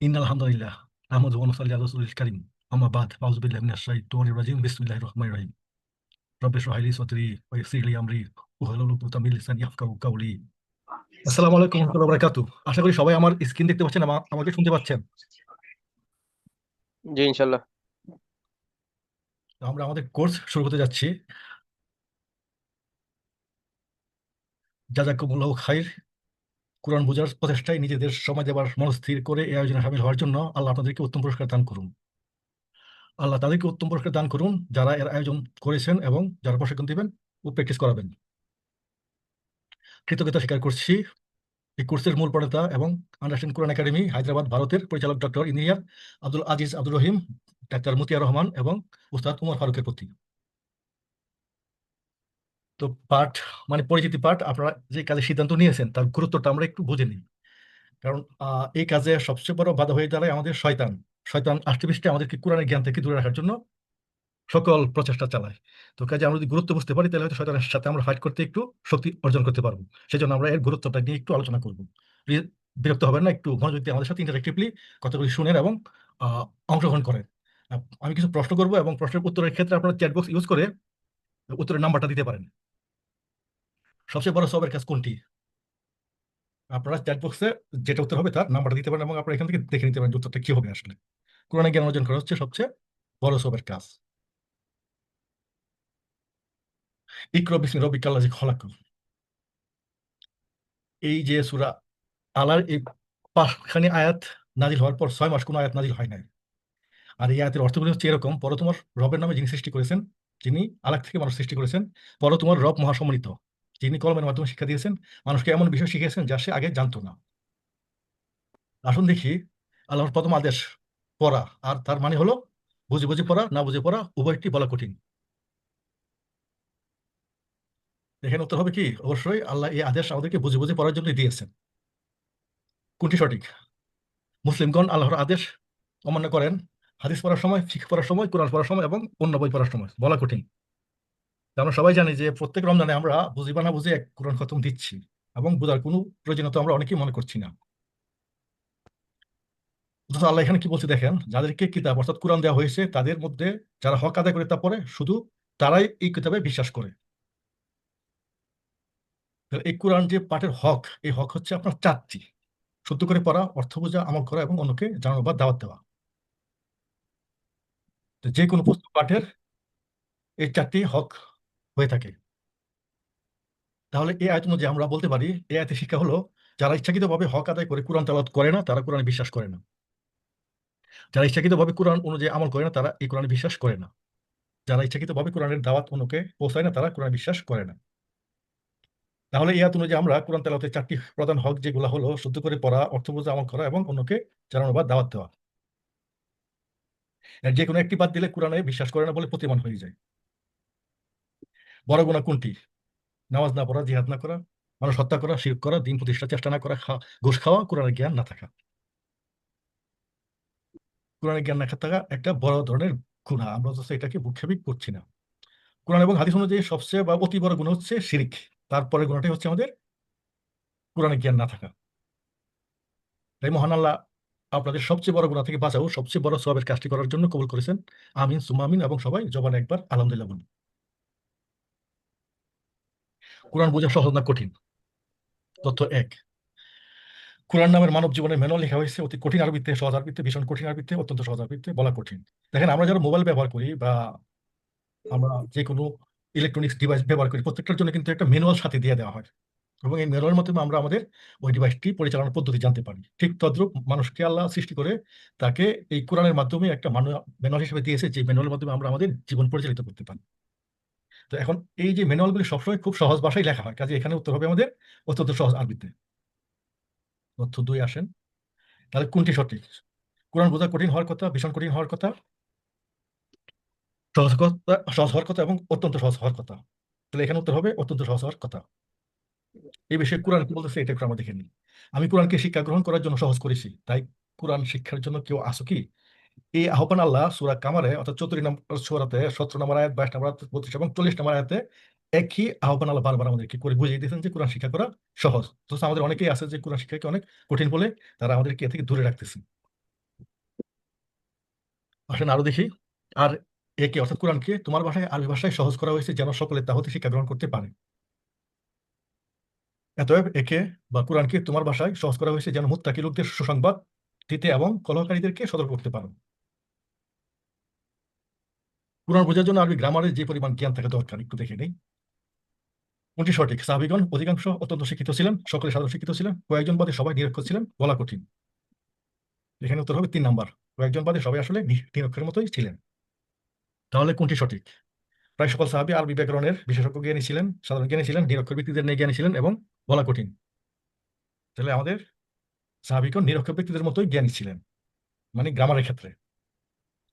ইন্নাল হামদুলিল্লাহ আহমদ ওয়ানুসাল্লি আলা রাসূলিল কারীম আম্মা বাদ আউযু বিল্লাহি মিনাশ শাইতানির রাজিম বিসমিল্লাহির রহমানির রহিম রব্বি ইশরাহ লি সাদরি ওয়া ইয়াসসির লি আমরি ওয়াহলুল উকদাতাম মিন লিসানি ইয়াফকাহু কাওলি আসসালামু আলাইকুম ওয়া বারাকাতুহু আশা করি সবাই আমার স্ক্রিন দেখতে পাচ্ছেন আমাকে শুনতে পাচ্ছেন? জি ইনশাল্লাহ তো আমরা আমাদের কোর্স শুরু করতে যাচ্ছি। জাযাকুমুল্লাহু খাইর। কোরআন বোঝার প্রচেষ্টায় নিজেদের সময় দেওয়ার মনস্থির করে এই আয়োজনে সামিল হওয়ার জন্য আল্লাহ আপনাদেরকে উত্তম পুরস্কার দান করুন। আল্লাহ তাদেরকে উত্তম পুরস্কার দান করুন, যারা এর আয়োজন করেছেন এবং যারা প্রশিক্ষণ দিবেন ও প্র্যাকটিস করাবেন। কৃতজ্ঞতা স্বীকার করছি। এই কোর্সের মূল প্রণেতা এবং আন্ডারস্ট্যান্ড কোরআন একাডেমি, হায়দ্রাবাদ, ভারতের পরিচালক doctor engineer Abdul Aziz Abdul Rahim, doctor Motia Rahman এবং উস্তাদ উমর ফারুকের প্রতি। তো পাঠ মানে পরিচিতি পাঠ আপনারা যে কাজে সিদ্ধান্ত নিয়েছেন, তার গুরুত্বটা আমরা একটু বুঝে নিই। কারণ এই কাজে সবচেয়ে বড় বাধা হয়ে দাঁড়ায় আমাদের শয়তান। শয়তান আষ্টেপৃষ্টে আমাদেরকে কোরআনের জ্ঞান থেকে দূরে রাখার জন্য সকল প্রচেষ্টা চালায়। তো কাজে আমরা যদি গুরুত্ব বুঝতে পারি, তাহলে হয়তো শয়তানের সাথে আমরা ফাইট করতে একটু শক্তি অর্জন করতে পারব। সেজন্য আমরা এর গুরুত্বটা নিয়ে একটু আলোচনা করব। বিরক্ত হবেন না, একটু মনোযোগ দিয়ে আমাদের সাথে ইন্টারেক্টিভলি কথাগুলি শুনেন এবং অংশগ্রহণ করেন। আমি কিছু প্রশ্ন করব এবং প্রশ্নের উত্তরের ক্ষেত্রে আপনারা চ্যাট বক্স ইউজ করে উত্তরের নাম্বারটা দিতে পারেন। সবচেয়ে বড় সবের কাজ কোনটি? আপনারা চ্যাট বক্সে যেটা উত্তর হবে তার নাম্বার দিতে পারেন এবং আপনারা এখান থেকে দেখে নিতে পারেন উত্তরটা কি হবে আসলে। কোরআনে জ্ঞান অর্জন করা হচ্ছে সবচেয়ে বড় সবের কাজ। ইকরা বিসমি রব্বিকাল লাযী খলাক। এই যে সূরা আলার এই পাঁচখানি আয়াত নাজিল হওয়ার পর ছয় মাস কোনো আয়াত নাজিল হয় নাই। আর এই আয়াতের অর্থগুলি হচ্ছে এরকম পর তোমার রবের নামে যিনি সৃষ্টি করেছেন, যিনি আলাক থেকে মানুষ সৃষ্টি করেছেন পর তোমার রব মহাসম্মানিত। যিনি কলমের মাধ্যমে শিক্ষা দিয়েছেন, মানুষকে এমন বিষয় শিখিয়েছেন যা সে আগে জানতো না। আসুন দেখি, আল্লাহর প্রথম আদেশ পড়া, আর তার মানে হলো বুঝে বুঝে পড়া, না বুঝে পড়া উভয়টি বলা কঠিন। এখানে উত্তর হবে কি? অবশ্যই আল্লাহ এই আদেশ আমাদেরকে বুঝে বুঝে পড়ার জন্য দিয়েছেন। কোনটি সঠিক? মুসলিমগণ আল্লাহর আদেশ অমান্য করেন, হাদিস পড়ার সময় শিক্ষা পড়ার সময়, কোরআন পড়ার সময় এবং অন্য বই পড়ার সময়। বলা কঠিন। আমরা সবাই জানি যে প্রত্যেক রমজানে আমরা বুঝি বা না বুঝে এক কোরআন খতম দিচ্ছি এবং বোঝার কোনো প্রয়োজনীয়তা আমরা অনেকেই মনে করছি না। আল্লাহ এখানে কি বলছে দেখেন, যাদেরকে কিতাব অর্থাৎ কোরআন দেওয়া হয়েছে, তাদের মধ্যে যারা হক আদায় করে তা পড়ে শুধু তারাই এই কিতাবে বিশ্বাস করে। এই কোরআন যে পাঠের হক, এই হক হচ্ছে আপনার চারটি। শুদ্ধ করে পড়া, অর্থ বোঝা, আমল করা এবং অন্যকে জানানো বা দাওয়াত দেওয়া। যে কোনো পুস্তক পাঠের এই চারটি হক হয়ে থাকে। তাহলে এই আয়াত অনুযায়ী আমরা বলতে পারি এই আয়াতের শিক্ষা হলো, যারা ইচ্ছাকৃতভাবে হক আদায় করে কোরআন তেলাওয়াত করে না, তারা কোরআনে বিশ্বাস করে না। যারা ইচ্ছাকৃতভাবে কোরআন অনুযায়ী আমল করে না, তারা এই কোরআনে বিশ্বাস করে না। যারা ইচ্ছাকৃতভাবে কোরআনের দাওয়াত অন্যকে পৌঁছায় না, তারা কোরআন বিশ্বাস করে না। তাহলে এই আয়াত অনুযায়ী আমরা কোরআন তেলাওয়াতের চারটি প্রধান হক যেগুলো হলো, শুদ্ধ করে পড়া, অর্থ বোঝা, আমল করা এবং অন্যকে জানানো বা দাওয়াত দেওয়া। যে কোনো একটি বাদ দিলে কোরআনে বিশ্বাস করে না বলে প্রতিমান হয়ে যায়। বড় গুণা কোনটি? নামাজ না পড়া, জিহাদ না করা, মানুষ হত্যা করা, শিরক করা, দিন প্রতিষ্ঠার চেষ্টা না করা ঘুষ খাওয়া, কোরআনের জ্ঞান না থাকা। কোরআনের জ্ঞান না থাকা একটা বড় ধরনের গুণা আমরা তো এটাকে ভূক্ষেপই করছি না। কোরআন এবং হাদিস অনুযায়ী সবচেয়ে বা অতি বড় গুণ হচ্ছে শিরিক। তারপরে গুণাটাই হচ্ছে আমাদের কোরআনের জ্ঞান না থাকা। তাই মহান আল্লাহ আপনাদের সবচেয়ে বড় গুণা থেকে বাঁচাও, সবচেয়ে বড় সবের কাজটি করার জন্য কবুল করেছেন। আমিন সুমামিন এবং সবাই জবান একবার আলহামদুলিল্লাহ বলুন। কোরআন বোঝা সহজ না কঠিন? তথ্য এক। কোরআন নামের মানব জীবনের ম্যানুয়াল লেখা হয়েছে। অতি কঠিন আরবিতে, সহজ আরবিতে, ভীষণ কঠিন আরবিতে, অত্যন্ত সহজ আরবিতে বলা কঠিন। দেখেন, আমরা যারা মোবাইল ব্যবহার করি বা আমরা যে কোনো ইলেকট্রনিক্স ডিভাইস ব্যবহার করি, প্রত্যেকটার জন্য কিন্তু একটা ম্যানুয়াল সাথে দিয়ে দেওয়া হয়। এবং এই ম্যানুয়ালের মাধ্যমে আমরা আমাদের ওই ডিভাইসটি পরিচালনার পদ্ধতি জানতে পারি। ঠিক তদ্রূপ মানুষকে আল্লাহ সৃষ্টি করে তাকে এই কোরআনের মাধ্যমে একটা ম্যানুয়াল হিসেবে দিয়েছে, যে ম্যানুয়ালের মাধ্যমে আমরা আমাদের জীবন পরিচালিত করতে পারি। তো এখন এই যে ম্যানুয়ালগুলি সবসময় খুব সহজ ভাষায় লেখা হয় কাজে এখানে উত্তর হবে আমাদের অত্যন্ত সহজ আরবিতে। তথ্য দুই আসেন। তাহলে কোনটি সঠিক? কোরআন বোঝা কঠিন হওয়ার কথা, ভীষণ কঠিন হওয়ার কথা? সহজ কথা, সহজ হওয়ার কথা এবং অত্যন্ত সহজ হওয়ার কথা। তাহলে এখানে উত্তর হবে অত্যন্ত সহজ হওয়ার কথা। এই বিষয়ে কোরআন কি বলতেছে এটা একটু আমরা দেখে নিই। আমি কোরআনকে শিক্ষা গ্রহণ করার জন্য সহজ করেছি, তাই কোরআন শিক্ষার জন্য কেউ আসো কি? এই আহ্বান আল্লাহ সুরা কামারে, অর্থাৎ চৌত্রিশ নম্বর সুরাতে সতেরো নম্বর আয়াত, বাইশ নম্বর বত্রিশ এবং চল্লিশ নম্বর আয়াতে একই আহ্বান আল্লাহ বারবার আমাদেরকে করে বুঝিয়ে দিয়েছেন যে কোরআন শিক্ষা করা সহজ। তো আমাদের অনেকেই আছে যে কোরআন শিক্ষাকে অনেক কঠিন বলে তারা আমাদেরকে এ থেকে দূরে রাখতেছে। আসেন আরও দেখি। আর একে অর্থাৎ কোরআনকে তোমার ভাষায়, আরবি ভাষায় সহজ করা হয়েছে যেন সকলে তা হতে শিক্ষা গ্রহণ করতে পারে। অতএব একে বা কোরআনকে তোমার ভাষায় সহজ করা হয়েছে যেন মুত্তাকি লোকদের সুসংবাদ দিতে এবং কলহকারীদেরকে সতর্ক করতে পারো। কোরআন বোঝার জন্য আরবি গ্রামারের যে পরিমাণ জ্ঞান থাকা দরকার, একটু দেখে নেই। কোনটি সঠিক। সাহাবিগণ অধিকাংশ অত্যন্ত শিক্ষিত ছিলেন, সকলে সাধারণ শিক্ষিত ছিলেন, কয়েকজন বাদে সবাই নিরক্ষর ছিলেন, বলা কঠিন। এখানে উত্তর হবে তিন নাম্বার। কয়েকজন বাদে সবাই আসলে নি- নিরক্ষরের মতোই ছিলেন। তাহলে কোনটি সঠিক? প্রায় সকল সাহাবি আরবি ব্যাকরণের বিশেষজ্ঞ জ্ঞানী ছিলেন, সাধারণ জ্ঞানী ছিলেন, নিরক্ষর ব্যক্তিদের নিয়ে জ্ঞানী ছিলেন এবং বলা কঠিন। তাহলে আমাদের সাহাবিগণ নিরক্ষর ব্যক্তিদের মতোই জ্ঞানী ছিলেন মানে গ্রামারের ক্ষেত্রে।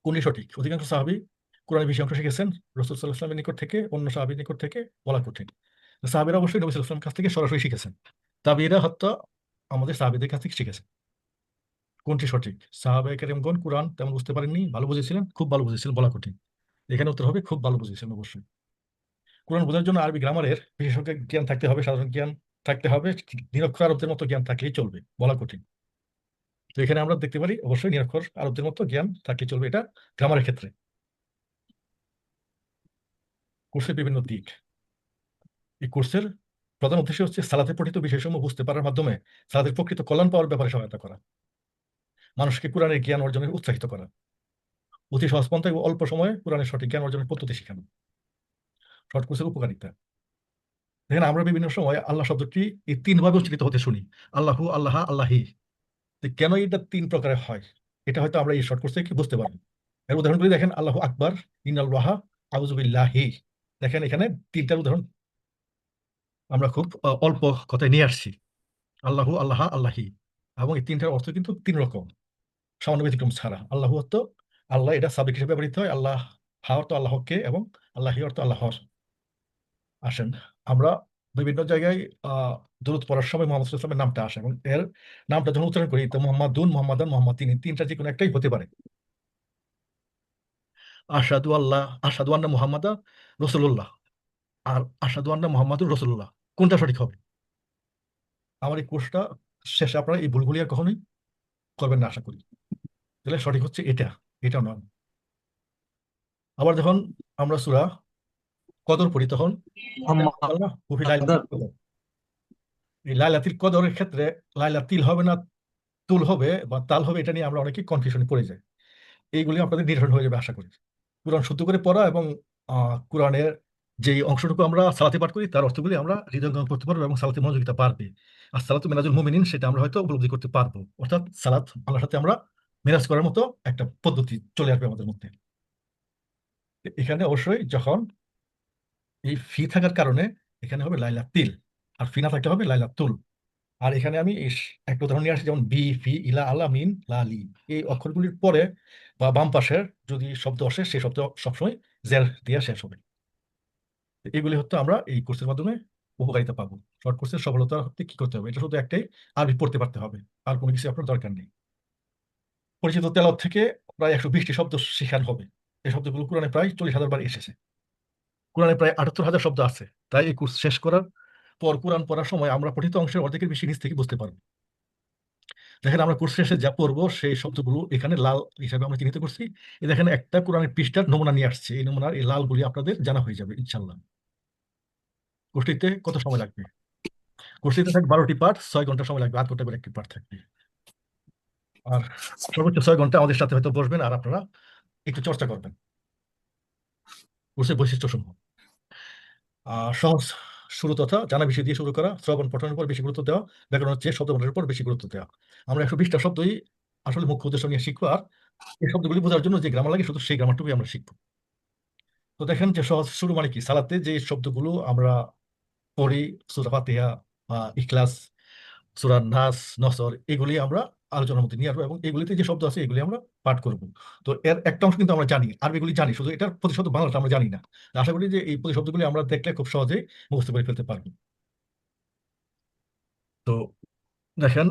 কোনটি সঠিক? অধিকাংশ সাহাবি কোরআনের বেশি অংশ শিখেছেন রসুল সাল্লাহ আসলামের নিকট থেকে, অন্য সাহাবির নিকট থেকে বলা কঠিন। সাহাবিরা অবশ্যই নবী সাল্লাহ কাছ থেকে সরাসরি শিখেছেন। তাবিরা হত্যা আমাদের সাহাবিদের কাছ থেকে শিখেছেন। কোনটি সঠিক? সাহাবায়ে কেরামগণ কোরআন তেমন বুঝতে পারেননি, ভালো বুঝেছিলেন, খুব ভালো বুঝেছিলেন, বলা কঠিন। এখানে উত্তর হবে খুব ভালো বুঝেছিলেন অবশ্যই। কোরআন বোঝার জন্য আরবি গ্রামারের বিশেষজ্ঞ জ্ঞান থাকতে হবে, সাধারণ জ্ঞান থাকতে হবে, নিরক্ষর আরবদের মতো জ্ঞান থাকলেই চলবে, বলা কঠিন। তো এখানে আমরা দেখতে পারি, অবশ্যই নিরক্ষর আরবদের মতো জ্ঞান থাকলে চলবে এটা গ্রামারের ক্ষেত্রে। কোর্সের বিভিন্ন দিক। এই কোর্সের প্রধান উদ্দেশ্য হচ্ছে সালাতে পঠিত বিষয়সমূহ বুঝতে পারার মাধ্যমে সালাদের প্রকৃত কল্যাণ পাওয়ার ব্যাপারে সহায়তা করা। মানুষকে কোরআনের জ্ঞান অর্জনে উৎসাহিত করা। অতি সহজ পন্থায় ও অল্প সময়ে কোরআনের সঠিক জ্ঞান অর্জনের পদ্ধতি শেখানো। শর্ট কোর্সের উপকারিতা। দেখেন, আমরা বিভিন্ন সময় আল্লাহ শব্দটি এই তিনভাবে উচ্চারিত হতে শুনি। আল্লাহু, আল্লাহ, আল্লাহি। কেন এটা তিন প্রকারের হয়? এটা হয়তো আমরা এই শর্ট কোর্স বুঝতে পারি এর উদাহরণগুলি দেখেন, আল্লাহু ইন ইনাল্লাহা আউজুবিল্লাহি দেখেন, এখানে তিনটার উদাহরণ। আমরা খুব অল্প কথায় নিয়ে আসছি। আল্লাহু, আল্লাহ, আল্লাহি। এবং এই তিনটার অর্থ কিন্তু তিন রকম। সামান্য ব্যতিক্রম ছাড়া। আল্লাহু অর্থ আল্লাহ, এটা সাবেক হিসেবে ব্যবহৃত হয়। আল্লাহ, হা অর্থ আল্লাহকে এবং আল্লাহি অর্থ আল্লাহর আসেন, আমরা বিভিন্ন জায়গায় আহ দরুদ পড়ার সময় মোহাম্মদ ওয়াসাল্লামের নামটা আসে এবং এর নামটা যখন উচ্চারণ করি, তো মোহাম্মদুন, মোহাম্মদান, মোহাম্মদ, তিনি তিনটা যে কোনো একটাই হতে পারে। আশাদু আল্লাহ আশাদু আন্না মুহাম্মাদা রসুল্লাহ আর আশাদু আন্না মুহাম্মাদুর রসুল্লাহ কোনটা সঠিক হবে? আমার এই কোর্সটা শেষে আপনারা এই ভুলগুলি আর কখনোই করবেন না আশা করি। তাহলে সঠিক হচ্ছে এটা এটা নয়। আবার যখন আমরা সূরা কদর পড়ি তখন এই লাইলাতুল কদরের ক্ষেত্রে লাইলাতিল হবে না তুল হবে বা তাল হবে এটা নিয়ে আমরা অনেকেই কনফিউশনে পড়ে যাই। এইগুলি আপনাদের নির্ভর হয়ে যাবে আশা করি। কোরআন শুদ্ধ করে পড়া এবং কোরআনের যে অংশটুকু আমরা সালাতে পাঠ করি, তার অর্থগুলি আমরা হৃদয়ঙ্গম করতে পারব এবং সালাতে মনোযোগিতা পারবে। আর সালাতু মেরাজুল মুমিনিন সেটা আমরা হয়তো উপলব্ধি করতে পারব। অর্থাৎ সালাত আল্লাহর সাথে আমরা মেরাজ করার মতো একটা পদ্ধতি চলে আসবে আমাদের মধ্যে। এখানে অবশ্যই যখন এই ফি থাকার কারণে এখানে হবে লাইলা তিল। আর ফি না থাকলে হবে লাইলা তুল আর এখানে আমি একটা উদাহরণ নিয়ে আসি, যেমন বি, ফি, ইলা, আলা, মিন লালি এই অক্ষরগুলির পরে বা বাম পাশের যদি শব্দ আসে সেই শব্দ সবসময় জের দিয়ে শেষ হবে। এগুলি হচ্ছে আমরা এই কোর্সের মাধ্যমে উপকারিতা পাবো। শর্ট কোর্সের সফলতা হতে কি করতে হবে? এটা শুধু একটাই আরবি পড়তে পারতে হবে। আর কোনো কিছু আপনার দরকার নেই। পরিচিত তেলাওয়াত থেকে প্রায় একশো বিশটি শব্দ শেখানো হবে। এই শব্দগুলো কোরআনে প্রায় চল্লিশ হাজার বার এসেছে। কোরআনে প্রায় আটাত্তর হাজার শব্দ আছে। তাই এই কোর্স শেষ করার পর কোরআন পড়ার সময় আমরা পঠিত অংশের অর্ধেকের বেশি নিচ থেকে বুঝতে পারব। দেখেন আমরা কোর্স শেষে যা পড়ব সেই শব্দগুলো এখানে লাল হিসাবে আমরা চিহ্নিত করছি। এই দেখেন একটা কোরআনের পৃষ্ঠার নমুনা নিয়ে আসছে। এই নমুনার এই লালগুলি আপনাদের জানা হয়ে যাবে ইনশাল্লাহ কোর্সটিতে কত সময় লাগবে? কোর্সটিতে থাকবে বারোটি পার্ট ছয় ঘণ্টা সময় লাগবে, আধ ঘণ্টা করে একটি পার্ট থাকবে। আর সর্বোচ্চ ছয় ঘণ্টা আমাদের সাথে হয়তো বসবেন আর আপনারা একটু চর্চা করবেন। কোর্সের বৈশিষ্ট্য সমূহ আহ সহজ শুরু তথা জানা বিষয় দিয়ে শুরু করা, শ্রবণ, পঠনের উপর বেশি গুরুত্ব দেওয়া ব্যাকরণের চেয়ে শব্দগণের উপর বেশি গুরুত্ব দেওয়া। আমরা একশো বিশটা শব্দই আসলে মুখ্য উদ্দেশ্য নিয়ে শিখব, আর এই শব্দগুলি বোঝার জন্য যে গ্রামার লাগে, শুধু সেই গ্রামারটুকুই আমরা শিখব। তো দেখেন যে সহজ শুরু মানে কি? সালাতে যে শব্দগুলো আমরা পড়ি, সুরা ফাতিহা বা ইখলাস, সূরা নাস, নসর, এগুলি আমরা আলোচনার মধ্যে নিয়ে আসব এবং এগুলিতে যে শব্দ আছে এগুলি আমরা পাঠ করব। তো এর একটা অংশ কিন্তু আমরা জানি আরবিগুলি জানি, শুধু এটার প্রতিশব্দ বাংলাটা আমরা জানি না। আশা করি যে এই প্রতিশব্দগুলি আমরা দেখলে খুব সহজেই মুখস্থ করে ফেলতে পারব। তো দেখেন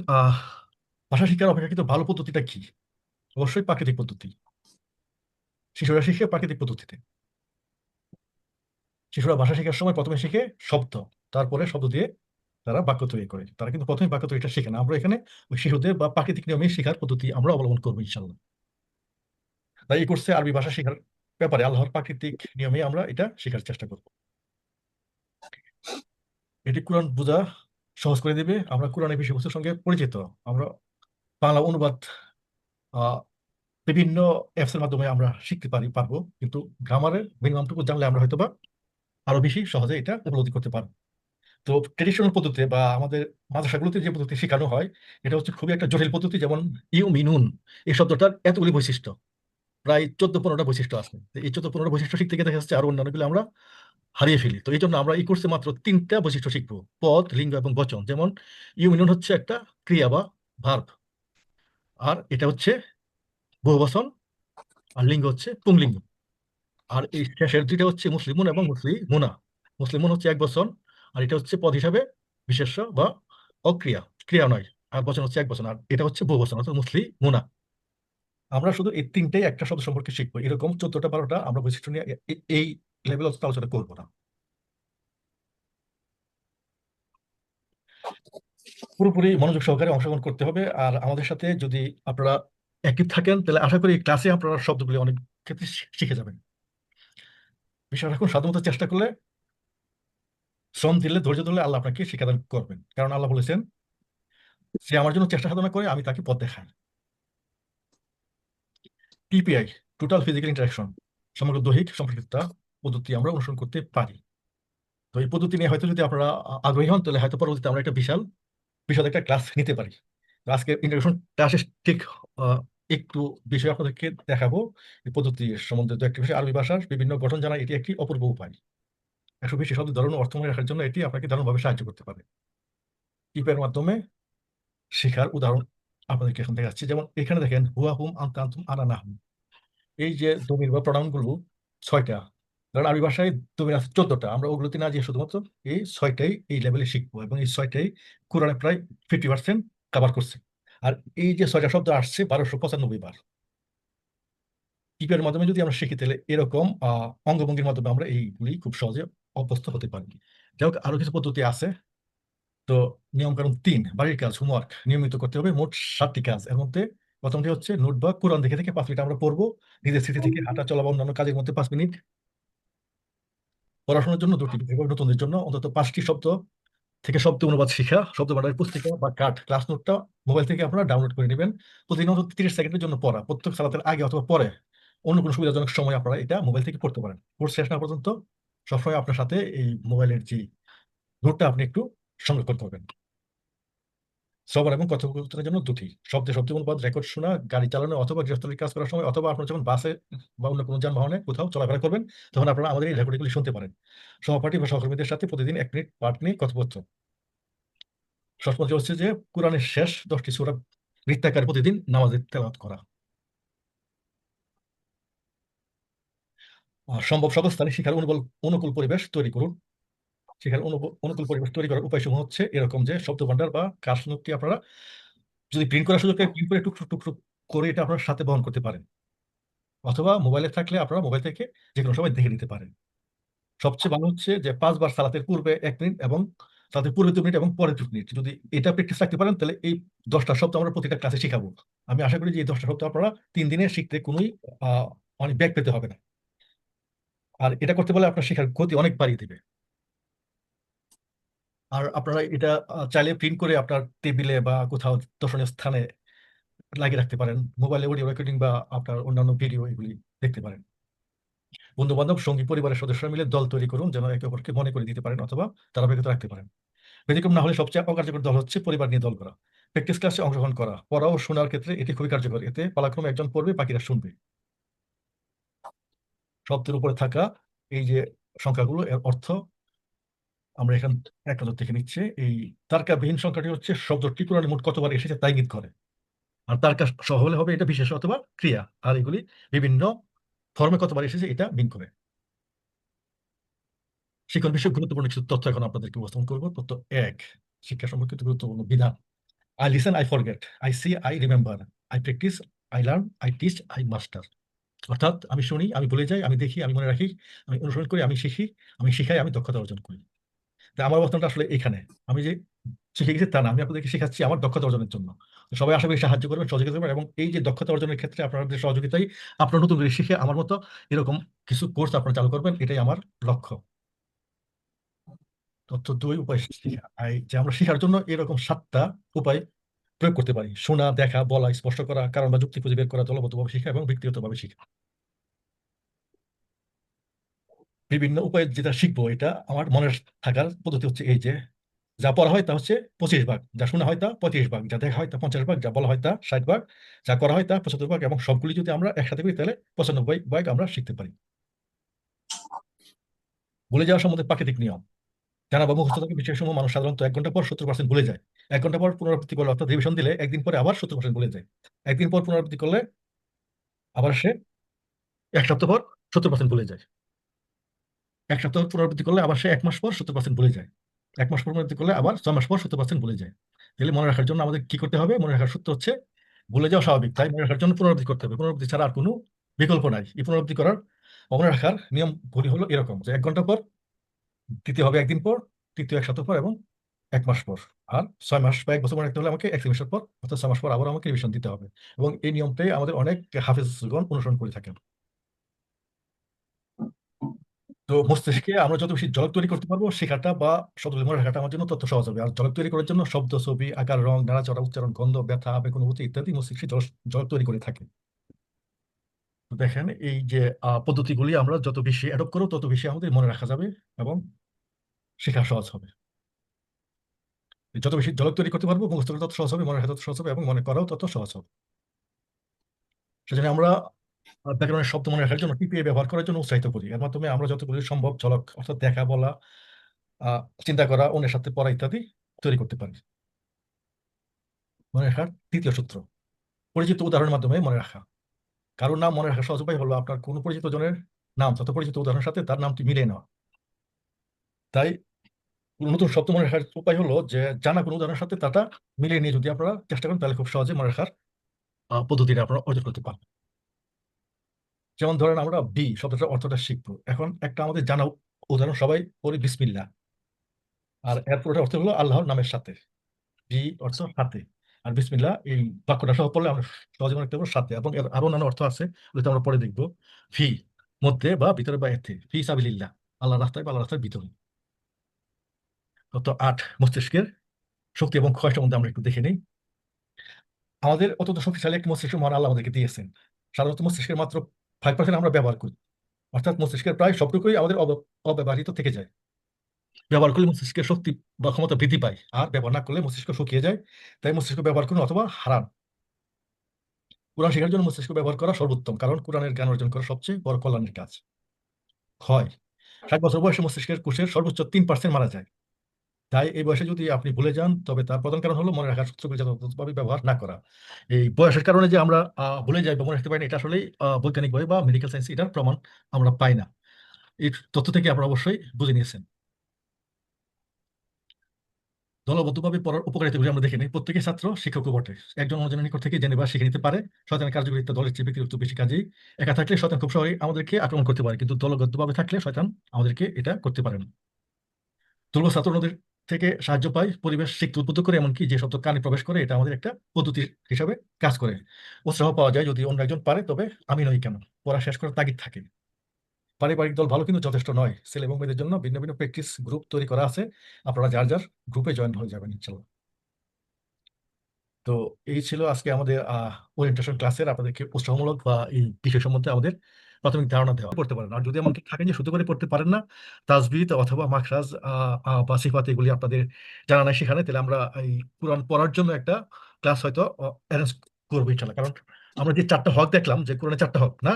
ভাষা শিক্ষার অপেক্ষাকৃত ভালো পদ্ধতিটা কি? অবশ্যই প্রাকৃতিক পদ্ধতি। শিশুরা শিখে প্রাকৃতিক পদ্ধতিতে। শিশুরা ভাষা শেখার সময় প্রথমে শিখে শব্দ, তারপরে শব্দ দিয়ে তারা বাক্য তৈরি করে। তারা কিন্তু প্রথমে বাক্য তৈরিটা শেখে না। আমরা এখানে ওই শিশুদের বা প্রাকৃতিক নিয়মে শেখার পদ্ধতি আমরা অবলম্বন করব ইনশাল্লাহ তাই এই কোর্সে আরবি ভাষা শেখার ব্যাপারে আল্লাহর প্রাকৃতিক নিয়মে আমরা এটা শেখার চেষ্টা করব। এটি কোরআন বোঝা সহজ করে দেবে। আমরা কোরআনের বিষয়বস্তুর সঙ্গে পরিচিত। আমরা বাংলা অনুবাদ বিভিন্ন অ্যাপসের মাধ্যমে আমরা শিখতে পারি, পারব। কিন্তু গ্রামারের মিনিমামটুকু জানলে আমরা হয়তো বা আরও বেশি সহজে এটা উপলব্ধি করতে পারব। তো ট্রেডিশনাল পদ্ধতিতে বা আমাদের মাদ্রাসাগুলোতে যে পদ্ধতি শেখানো হয়, এটা হচ্ছে খুবই একটা জটিল পদ্ধতি যেমন ইউ মিনুন এই শব্দটার এতগুলি বৈশিষ্ট্য। প্রায় চোদ্দ পনেরোটা বৈশিষ্ট্য আছে। এই চোদ্দ পনেরো বৈশিষ্ট্য শিখতে গিয়ে দেখা যাচ্ছে আরও অন্যান্যগুলো আমরা হারিয়ে ফেলি। তো এই জন্য আমরা এই কোর্সে মাত্র তিনটা বৈশিষ্ট্য শিখব। পদ, লিঙ্গ এবং বচন। যেমন ইউমিনুন হচ্ছে একটা ক্রিয়া বা ভার্ব। আর এটা হচ্ছে বহুবচন আর লিঙ্গ হচ্ছে পুংলিঙ্গ। আর এই শেষের দুইটা হচ্ছে মুসলিমুন এবং মুসলিমুনা। মুসলিমুন হচ্ছে এক বচন আর এটা হচ্ছে পদ হিসাবে বিশেষ্য বা অক্রিয়া। ক্রিয়া নয়, আর বচন হচ্ছে এক বচন, আর এটা হচ্ছে বহু বচন, অর্থাৎ মুসলিমুনা আমরা শুধু এই তিনটেই একটা শব্দ সম্পর্কে শিখব। এরকম চোদ্দটা বারোটা আমরা বৈশিষ্ট্য নিয়ে এই লেভেল আলোচনা করব না। পুরোপুরি মনোযোগ সহকারে অংশগ্রহণ করতে হবে, আর আমাদের সাথে যদি আপনারা অ্যাক্টিভ থাকেন, তাহলে আশা করি ক্লাসে আপনারা শব্দগুলি অনেক ক্ষেত্রে শিখে যাবেন। বিষয় রাখুন সাধারণত চেষ্টা করলে শ্রম দিলে ধৈর্য ধরলে আল্লাহ আপনাকে শিক্ষাদান করবেন। কারণ আল্লাহ বলেছেন, সে আমার জন্য চেষ্টা সাধনা করে, আমি তাকে পথ দেখাই। টিপিআই টোটাল ফিজিক্যাল ইন্টারাকশন সমগ্র দৈহিক সম্পর্কিত পদ্ধতি আমরা অনুসরণ করতে পারি। তো এই পদ্ধতি নিয়ে হয়তো যদি আপনারা আগ্রহী হন, তাহলে হয়তো পরবর্তীতে আমরা একটা বিশাল বিশাল একটা ক্লাস নিতে পারি। আজকে ইন্টারভিউশন ক্লাসে ঠিক একটু বিষয় আপনাদেরকে দেখাবো। এই পদ্ধতি সম্বন্ধে দু একটি বিষয়, আরবি ভাষার বিভিন্ন গঠন জানা এটি একটি অপূর্ব উপায়। একশো বেশি শব্দ অর্থ মনে রাখার জন্য এটি আপনাকে দারুণভাবে সাহায্য করতে পারে। টিপের মাধ্যমে শেখার উদাহরণ আপনাদেরকে এখন দেখাচ্ছি। যেমন এখানে দেখেন, হুয়া হুম আন্তা আন্তুম আনা না হুম এই যে দমির বা প্রোনাউনগুলো ছয়টা, কারণ আরবি ভাষায় দমির আছে চোদ্দটা। আমরা ওগুলোতে না যে শুধুমাত্র এই ছয়টাই এই লেভেলে শিখব এবং এই ছয়টাই কোরআনে প্রায় ফিফটি পার্সেন্ট কভার করছে। আর এই যে ছয়টা শব্দ আসছে বারোশো পঁচানব্বই বার। টিপের মাধ্যমে যদি আমরা শিখি, তাহলে এরকম অঙ্গভঙ্গির মাধ্যমে আমরা এইগুলি খুব সহজে অভ্যস্ত হতে পারি যাই হোক আরও কিছু পদ্ধতি আছে। তো নিয়মকানুন তিন বাড়ির কাজ হোমওয়ার্ক নিয়মিত করতে হবে মোট সাতটি কাজ। এর মধ্যে প্রথমটি হচ্ছে নোট বা কোরআন দেখে থেকে পাঁচ মিনিট আমরা পড়ব। নিজের স্মৃতি থেকে হাঁটা চলা বা অন্যান্য কাজের মধ্যে পাঁচ মিনিট। পড়াশোনার জন্য দুটি এবং নতুনদের জন্য। অন্তত পাঁচটি শব্দ থেকে শব্দ অনুবাদ শেখা শব্দ ভান্ডারের পুস্তিকা বা কার্ড ক্লাস নোটটা মোবাইল থেকে আপনারা ডাউনলোড করে নেবেন। প্রতিদিন অন্তত তিরিশ সেকেন্ডের জন্য পড়া। প্রত্যেক সালাতের আগে অথবা পরে অন্য কোনো সুবিধাজনক সময় আপনারা এটা মোবাইল থেকে পড়তে পারেন। কোর্স শেষ না পর্যন্ত সবসময় আপনার সাথে এই মোবাইলের যে নোটটা আপনি একটু করতে পারবেন। শ্রবণ এবং কথোপকথনের জন্য দুটি। শব্দে শব্দ অনুবাদ রেকর্ড শোনা, গাড়ি চালানো অথবা গৃহস্থলীর কাজ করার সময় অথবা আপনার যখন বাসে বা অন্য কোনো যানবাহনে কোথাও চলাফেরা করবেন, তখন আপনারা আমাদের এই রেকর্ডিংগুলি শুনতে পারেন। সহপাঠী বা সহকর্মীদের সাথে প্রতিদিন এক মিনিট পাঠ নিয়ে কথোপকথন। ষষ্ঠ হচ্ছে যে, কোরআনের শেষ দশটি সূরা বৃত্তাকার প্রতিদিন নামাজে তেলাওয়াত করা। সম্ভব সকল স্থানে শিক্ষার অনুকূল অনুকূল পরিবেশ তৈরি করুন। শিক্ষার অনুকূল পরিবেশ তৈরি করার উপায় সমূহ হচ্ছে এরকম যে শব্দ ভান্ডার বা কাজ নোটটি আপনারা যদি প্রিন্ট করার সুযোগ প্রিন্ট করে টুকরো টুকরো করে এটা আপনার সাথে বহন করতে পারেন। অথবা মোবাইলে থাকলে আপনারা মোবাইল থেকে যে কোনো সময় দেখে নিতে পারেন। সবচেয়ে ভালো হচ্ছে যে পাঁচবার সালাতের পূর্বে এক মিনিট এবং সালাতের পূর্বে দু মিনিট এবং পরে দু মিনিট। যদি এটা প্র্যাকটিস রাখতে পারেন, তাহলে এই দশটা শব্দ আমরা প্রতিটা ক্লাসে শিখাবো। আমি আশা করি যে এই দশটা শব্দ আপনারা তিন দিনে শিখতে কোনোই অনেক ব্যাগ পেতে হবে না। আর এটা করতে পারলে আপনার শেখার গতি অনেক বাড়িয়ে দিবে। আর আপনারা এটা চাইলে প্রিন্ট করে আপনার টেবিলে বা কোথাও দর্শনীয় স্থানে লাগিয়ে রাখতে পারেন। মোবাইলে অডিও রেকর্ডিং বা আপনার অন্যান্য ভিডিও এগুলি দেখতে পারেন। বন্ধু বান্ধব সঙ্গী, পরিবারের সদস্যরা মিলে দল তৈরি করুন যেন একে অপরকে মনে করে দিতে পারেন অথবা তারা ধারাবাহিকতা রাখতে পারেন। ব্যতিক্রম না হলে সবচেয়ে অকার্যকর দল হচ্ছে পরিবার নিয়ে দল করা। প্র্যাকটিস ক্লাসে অংশগ্রহণ করা, পড়া ও শোনার ক্ষেত্রে এটি খুবই কার্যকর। এতে পালাক্রমে একজন পড়বে, বাকিরা শুনবে। শব্দের উপরে থাকা এই যে সংখ্যাগুলো, এর অর্থ আমরা এখান এক নজর দেখে নিচ্ছে। এই তারকাবিহীন সংখ্যাটি হচ্ছে শব্দটি কোরআনে মোট কতবার এসেছে তাই ইঙ্গিত করে। আর তারকা সহ হলে হবে এটা বিশেষ অথবা ক্রিয়া। আর এগুলি বিভিন্ন ফর্মে কতবার এসেছে এটা মিন করে। শিক্ষণ বিষয়ে গুরুত্বপূর্ণ কিছু তথ্য এখন আপনাদেরকে উপস্থাপন করব। তথ্য এক, শিক্ষা সম্পর্কিত গুরুত্বপূর্ণ বিধান। I listen I forget I see I remember I practise I learn I teach I master অর্থাৎ আমি শুনি, আমি ভুলে যাই, আমি দেখি, আমি মনে রাখি, আমি অনুসরণ করি, আমি শিখি, আমি শিখাই, আমি দক্ষতা অর্জন করি। আমার অবস্থানটা আসলে এখানে। আমি যে শিখে গেছি তা না, আমি আপনাদেরকে শেখাচ্ছি আমার দক্ষতা অর্জনের জন্য। সবাই করি সাহায্য করবেন, সহযোগিতা করবেন এবং এই যে দক্ষতা অর্জনের ক্ষেত্রে আপনাদের সহযোগিতাই আপনার নতুন করে শিখে আমার মতো এরকম কিছু কোর্স আপনারা চালু করবেন, এটাই আমার লক্ষ্য। তথ্য দুই, উপায় শিখা যে আমরা শেখার জন্য এরকম সাতটা উপায় প্রয়োগ করতে পারি। শোনা, দেখা, বলা স্পষ্ট করা, কারণ বা যুক্তি খুঁজে বের করা, দলবদ্ধভাবে শেখা এবং ব্যক্তিগতভাবে শেখা। বিভিন্ন উপায়ে যেটা শিখব, এটা আমার মনে থাকার পদ্ধতি হচ্ছে এই যে, যা পড়া হয় তা হচ্ছে পঁচিশ ভাগ, যা শোনা হয় তা পঁয়ত্রিশ ভাগ, যা দেখা হয় তা পঞ্চাশ ভাগ, যা বলা হয় তা ষাট ভাগ, যা করা হয় তা পঁচাত্তর ভাগ এবং সবগুলি যদি আমরা একসাথে করি তাহলে পঁচানব্বই ভাগ আমরা শিখতে পারি। ভুলে যাওয়ার সম্বন্ধে প্রাকৃতিক নিয়ম। জানা বা মুখস্থ থাকে বিষয় সমূহ মানুষ সাধারণত এক ঘণ্টা পর সত্তর পার্সেন্ট ভুলে যায়। এক ঘণ্টা পর পুনরাবৃত্তি করলে, অর্থাৎ রিভিশন দিলে একদিন পরে আবার সত্তর পার্সেন্ট ভুলে যায়। একদিন পর পুনরাবৃত্তি করলে আবার সে এক সপ্তাহ পর সত্তর পার্সেন্ট ভুলে যায়। এক সপ্তাহ পুনরাবৃত্তি করলে আবার সে এক মাস পর সত্তর পার্সেন্ট ভুলে যায়। এক মাস পুনরাবৃত্তি করলে আবার ছয় মাস পর সত্তর পার্সেন্ট ভুলে যায়। তাহলে মনে রাখার জন্য আমাদের কি করতে হবে? মনে রাখার সূত্র হচ্ছে ভুলে যাওয়া স্বাভাবিক। তাই মনে রাখার জন্য পুনরাবৃত্তি করতে হবে। পুনরাবৃত্তি ছাড়া আর কোনো বিকল্প নাই। এই পুনরাবৃত্তি করার মনে রাখার নিয়মগুলি হলো এরকম যে এক ঘণ্টা পর তৃতীয় হবে একদিন পর, তৃতীয় এক সপ্তাহ পর এবং এক মাস পর। আর ছয় মাস বা এক বছর রাখতে হলে আমাকে এক সেমিস্টার পর, অর্থাৎ ছয় মাস পর আবার আমাকে রিভিশন দিতে হবে এবং এই নিয়মটাই আমাদের অনেক হাফিজগণ অনুসরণ করে থাকেন। তো মস্তিষ্কে আমরা যত বেশি ঝলক তৈরি করতে পারব, শেখাটা বা শব্দগুলি মনে রাখাটা আমার জন্য তথ্য সহজ হবে। আর ঝলক তৈরি করার জন্য শব্দ, ছবি, আকার, রং, নাড়াচড়া, উচ্চারণ, গন্ধ, ব্যথা, আবেগ, অনুভূতি ইত্যাদি মস্তিষ্কে ঝলক তৈরি করে থাকে। দেখেন এই যে পদ্ধতিগুলি আমরা যত বেশি অ্যাডপ্ট করব তত বেশি আমাদের মনে রাখা যাবে এবং শেখা সহজ হবে। যত বেশি ঝলক তৈরি করতে পারব মুখস্থ তত সহজ হবে মনে রাখা তত সহজ হবে, এবং মনে করাও তত সহজ হবে। সেজন্য আমরা ব্যাকরণের শব্দ মনে রাখার জন্য টিপিএ ব্যবহার করার জন্য উৎসাহিত করি? এর মাধ্যমে আমরা যতগুলি সম্ভব ঝলক অর্থাৎ দেখা, বলা চিন্তা করা, অন্যের সাথে পড়া ইত্যাদি তৈরি করতে পারি। মনে রাখার তৃতীয় সূত্র, পরিচিত উদাহরণের মাধ্যমে মনে রাখা। কারোর নাম মনে রাখার সহজ উপায় হলো আপনার কোনো পরিচিত জনের নাম তত পরিচিত উদাহরণের সাথে তার নামটি মিলিয়ে নেওয়া। তাই নতুন শব্দ মনে রাখার উপায় হলো যে জানা কোনো উদাহরণের সাথে তাটা মিলিয়ে নিয়ে যদি আপনারা চেষ্টা করেন, তাহলে খুব সহজে মনে রাখার পদ্ধতিটা আপনারা অর্জন করতে পারবেন। যেমন ধরেন আমরা বি শব্দটার অর্থটা শিখব। এখন একটা আমাদের জানা উদাহরণ সবাই পড়ি বিসমিল্লা। আর এর পুরোটা অর্থ হলো আল্লাহর নামের সাথে। বি অর্থ সাথে আর বিসমিল্লা এই বাক্যটা সহ পড়লে আমরা সহজে মনে পারব সাথে। এবং এর আরও নানা অর্থ আছে ওইটা আমরা পরে দেখব। ফি, মধ্যে বা ভিতরে বা এতে। ফি সাবিল্লাহ আল্লাহ রাস্তায় বা আল্লাহ রাস্তার ভিতরে। তত আট মস্তিষ্কের শক্তি এবং ক্ষয় সম্বন্ধে আমরা একটু দেখে নিই আমাদের অত্যন্ত শক্তিশালী একটি মস্তিষ্ক মহান আল্লাহ আমাদেরকে দিয়েছেন সাধারণত মস্তিষ্কের মাত্র ফাইভ পার্সেন্ট আমরা ব্যবহার করি অর্থাৎ মস্তিষ্কের প্রায় সবটুকুই আমাদের অব্যবহৃত থেকে যায় ব্যবহার করলে মস্তিষ্কের শক্তি বা ক্ষমতা বৃদ্ধি পায় আর ব্যবহার না করলে মস্তিষ্ক শুকিয়ে যায় তাই মস্তিষ্ক ব্যবহার করুন অথবা হারান কোরআন শেখার জন্য মস্তিষ্ক ব্যবহার করা সর্বোত্তম কারণ কোরআনের জ্ঞান অর্জন করা সবচেয়ে বড় কল্যাণের কাজ ক্ষয় ষাট বছর বয়সে মস্তিষ্কের কোষের সর্বোচ্চ তিন পার্সেন্ট মারা যায় তাই এই বয়সে যদি আপনি ভুলে যান, তবে তার প্রধান কারণ হলো মনে রাখার সূত্রগুলি যথাযথভাবে ব্যবহার না করা। এই বয়সের কারণে যে আমরা ভুলে যাই বা মনে রাখতে পারি না, এটা আসলে বৈজ্ঞানিকভাবে বা মেডিকেল সায়েন্স এটার প্রমাণ আমরা পাই না। এই তথ্য থেকে আপনারা অবশ্যই বুঝে নিয়েছেন। দলবদ্ধভাবে পড়ার উপকারিতাগুলি আমরা দেখে নিই। প্রত্যেকে ছাত্র, শিক্ষকও বটে। একজন অন্যজনের নিকট থেকে জেনে বা শিখে নিতে পারে। শয়তানের কার্যকরিতা দলের চেয়ে ব্যক্তিগত বেশি কাজেই একা থাকলে শয়তান খুব সহজেই আমাদেরকে আক্রমণ করতে পারে। কিন্তু দলবদ্ধভাবে থাকলে শয়তান আমাদেরকে এটা করতে পারে না। দুর্বল ছাত্রদের থেকে সাহায্য পাই পরিবেশ শিখতে উদ্বুদ্ধ করে, এমনকি যে শব্দ কানে প্রবেশ করে, এটা আমাদের একটা পদ্ধতি হিসাবে কাজ করে। উৎসাহ পাওয়া যায় যদি অন্য একজন পারে, তবে আমি নই কেন? পড়া শেষ করার তাগিদ থাকে। পারিবারিক দল ভালো কিন্তু যথেষ্ট নয়। ছেলে এবং মেয়েদের জন্য ভিন্ন ভিন্ন প্র্যাকটিস গ্রুপ তৈরি করা আছে। আপনারা যার যার গ্রুপে জয়েন হয়ে যাবেন, ইনশাল্লাহ। তো এই ছিল আজকে আমাদের ওরিয়েন্টেশন ক্লাসের আপনাদেরকে উৎসাহমূলক বা এই বিষয় সম্বন্ধে আমাদের প্রাথমিক ধারণা দেওয়া। পড়তে পারেন। আর যদি এমনকি থাকেন যে শুধু করে পড়তে পারেন না তাজবিদ অথবা মাখরাজ বা সিফাত এগুলি আপনাদের জানা নাই সেখানে তাহলে আমরা এই কোরআন পড়ার জন্য একটা ক্লাস হয়তো অ্যারেঞ্জ করব ইনশাল্লাহ কারণ আমরা যে চারটা হক দেখলাম যে কোরআনের চারটা হক না?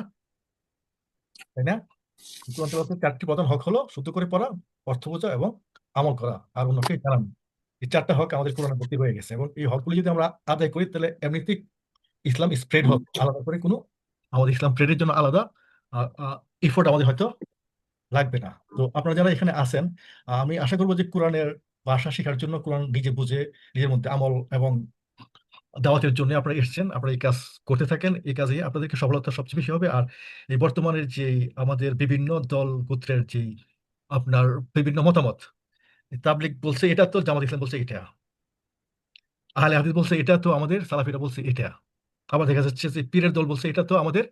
তাই না? কোরআন চারটি প্রধান হক হলো শুদ্ধ করে পড়া অর্থ বোঝা এবং আমল করা। আর অন্যকে জানানো এই চারটা হক আমাদের কোরআনে ভর্তি হয়ে গেছে এবং এই হকগুলি যদি আমরা আদায় করি তাহলে এমনিতেই ইসলাম স্প্রেড হোক। আলাদা করে কোনো আমাদের ইসলাম স্প্রেডের জন্য আলাদা এফোর্ট আমাদের হয়তো লাগবে না। তো আপনারা যারা এখানে আছেন আমি আশা করব যে কোরআনের ভাষা শেখার জন্য কোরআন নিজে বুঝে নিজের মধ্যে আমল এবং দাওয়াতের জন্য আপনারা এসছেন, আপনারা এই কাজ করতে থাকেন, এই কাজে আপনাদেরকে সফলতা সবচেয়ে বেশি হবে। আর এই বর্তমানের যে আমাদের বিভিন্ন দল গোত্রের যে আপনার বিভিন্ন মতামত তাবলিক বলছে এটা তো, জামাত ইসলাম বলছে এটা। আহলে হাদিস বলছে এটা তো, আমাদের সালাফিরা বলছে এটা। আবার দেখা যাচ্ছে যে পীরের দল বলছে এটা তো, আমাদের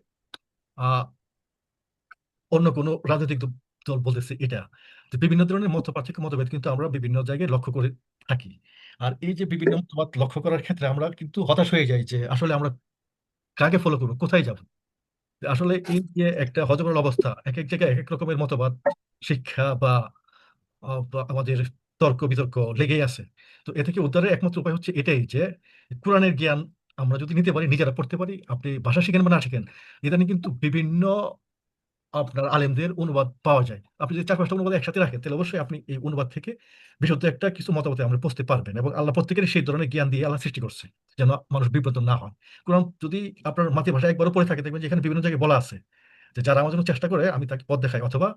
অন্য কোনো রাজনৈতিক দল বলতেছে এটা। তো বিভিন্ন ধরনের মত পার্থক্য মতভেদ কিন্তু আমরা বিভিন্ন জায়গায় লক্ষ্য করে থাকি। আর এই যে বিভিন্ন মতবাদ লক্ষ্য করার ক্ষেত্রে আমরা কিন্তু হতাশ হয়ে যাই যে আসলে আমরা কাকে ফলো করব, কোথায় যাব? আসলে এই যে একটা হজবরল অবস্থা, এক এক জায়গায় এক এক রকমের মতবাদ, শিক্ষা বা বা আমাদের তর্ক বিতর্ক লেগেই আছে। তো এ থেকে উদ্ধারের একমাত্র উপায় হচ্ছে এটাই যে কোরআনের জ্ঞান আমরা যদি নিতে পারি, নিজেরা পড়তে পারি, আপনি ভাষা শিখেন বা না শিখেন, ইদানিং কিন্তু বিভিন্ন আপনার আলেমদের অনুবাদ পাওয়া যায়। আপনি যদি চার পাঁচটা অনুবাদ একসাথে রাখেন, তাহলে অবশ্যই আপনি এই অনুবাদ থেকে বিশুদ্ধ একটা কিছু মতামত আমরা পৌঁছতে পারবেন এবং আল্লাহ প্রত্যেকের সেই ধরনের জ্ঞান দিয়ে আল্লাহ সৃষ্টি করছে যেন মানুষ বিব্রত না হয় কারণ যদি আপনার মাতৃভাষা একবারও পড়ে থাকে, দেখবেন যে এখানে বিভিন্ন জায়গায় বলা আছে যে যারা আমার জন্য চেষ্টা করে, আমি তাকে পথ দেখাই অথবা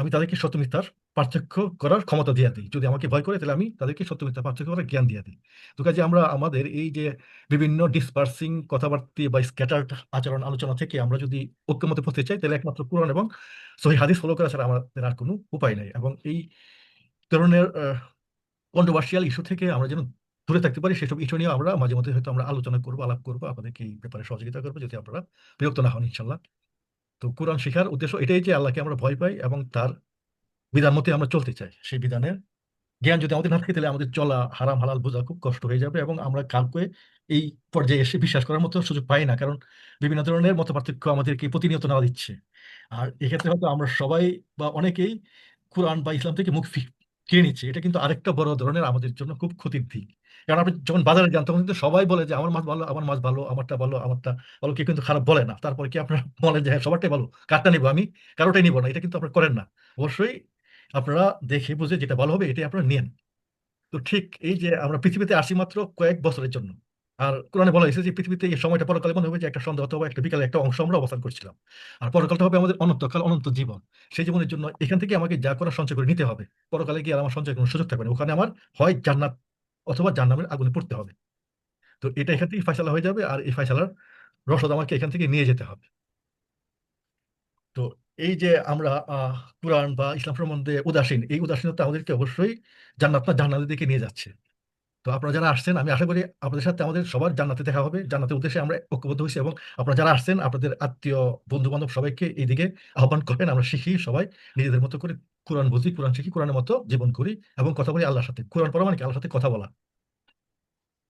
আমি তাদেরকে সত্য মিথ্যার পার্থক্য করার ক্ষমতা দিয়ে দিই। যদি আমাকে ভয় করে, তাহলে আমি তাদেরকে সত্য মিথ্যার পার্থক্য করার জ্ঞান দিয়ে দিই। তো কাজে আমরা, আমাদের এই যে বিভিন্ন ডিসপার্সিং কথাবার্তা বা স্ক্যাটার্ড আচরণ আলোচনা থেকে আমরা যদি ঐক্যমতে পৌঁছতে চাই, তাহলে একমাত্র কোরআন এবং সহি হাদিস ফলো করা ছাড়া আমাদের আর কোনো উপায় নাই। এবং এই ধরনের কন্ট্রোভার্সিয়াল ইস্যু থেকে আমরা যেন দূরে থাকতে পারি, সেসব ইস্যু নিয়ে আমরা মাঝে মধ্যে হয়তো আমরা আলোচনা করব, আলাপ করব, আপনাদেরকে এই ব্যাপারে সহযোগিতা করব, যদি আপনারা বিরক্ত না হন, ইনশাল্লাহ। তো কোরআন শেখার উদ্দেশ্য এটাই যে আল্লাহকে আমরা ভয় পাই এবং তার বিধান মতে আমরা চলতে চাই। সেই বিধানের জ্ঞান যদি আমাদের না থাকে, তাহলে আমাদের চলা হারাম, হালাল বোঝা খুব কষ্ট হয়ে যাবে এবং আমরা কাউকে এই পর্যায়ে এসে বিশ্বাস করার মতো সুযোগ পাই না। কারণ বিভিন্ন ধরনের মত পার্থক্য আমাদেরকে প্রতিনিয়ত না দিচ্ছে। আর এক্ষেত্রে হয়তো আমরা সবাই বা অনেকেই কোরআন বা ইসলাম থেকে মুখ ফিরিয়ে নিচ্ছে এটা কিন্তু আরেকটা বড় ধরনের আমাদের জন্য খুব ক্ষতির দিক। কারণ আপনি যখন বাজারে যান, তখন কিন্তু সবাই বলে যে, আমার মাছ ভালো, আমার মাছ ভালো, আমারটা ভালো আমারটা ভালো। কেউ কিন্তু খারাপ বলে না। তারপরে কি আপনারা বলেন যে হ্যাঁ সবারটাই ভালো, কারটা নিবো আমি, কারোটাই নিবো না। এটা কিন্তু আপনারা করেন না। অবশ্যই আপনারা দেখে বুঝে যেটা ভালো হবে, এটাই আপনারা নেন। তো ঠিক এই যে আমরা পৃথিবীতে আসি মাত্র কয়েক বছরের জন্য। আর কোরআনে বলা হয়েছে যে পৃথিবীতে এই সময়টা পরকালে মনে হবে যে একটা সন্ধ্যা অথবা একটা বিকালে একটা অংশ আমরা অবস্থান করছিলাম। আর পরকালটা হবে আমাদের অনন্তকাল অনন্ত জীবন। সেই জীবনের জন্য এখান থেকে আমাকে যা করার সঞ্চয় করে নিতে হবে, পরকালে গিয়ে আমার সঞ্চয় কোনো সুযোগ থাকবে না। ওখানে আমার হয় জান্নাত অথবা জান্নামের আগুনে পড়তে হবে। তো এটা এখান থেকে ফয়সালা হয়ে যাবে আর এই ফয়সালার রসদ আমাকে এখান থেকে নিয়ে যেতে হবে। তো এই যে আমরা কোরআন বা ইসলাম সম্বন্ধে উদাসীন, এই উদাসীনতা আমাদেরকে অবশ্যই জান্নাত না জান্নাতের দিকে নিয়ে যাচ্ছে। তো আপনারা যারা আসছেন, আমি আশা করি আপনাদের সাথে আমাদের সবার জান্নাতে দেখা হবে। জান্নাতের উদ্দেশ্যে আমরা ঐক্যবদ্ধ হয়েছি এবং আপনারা যারা আসছেন, আপনাদের আত্মীয় বন্ধু বান্ধব সবাইকে এইদিকে আহ্বান করেন। আমরা শিখি সবাই, নিজেদের মতো করে কোরআন বুঝি, কোরআন শিখি, কোরআনের মতো জীবন করি এবং কথা বলি আল্লাহর সাথে। কোরআন পড়া মানে কি? আল্লাহর সাথে কথা বলা।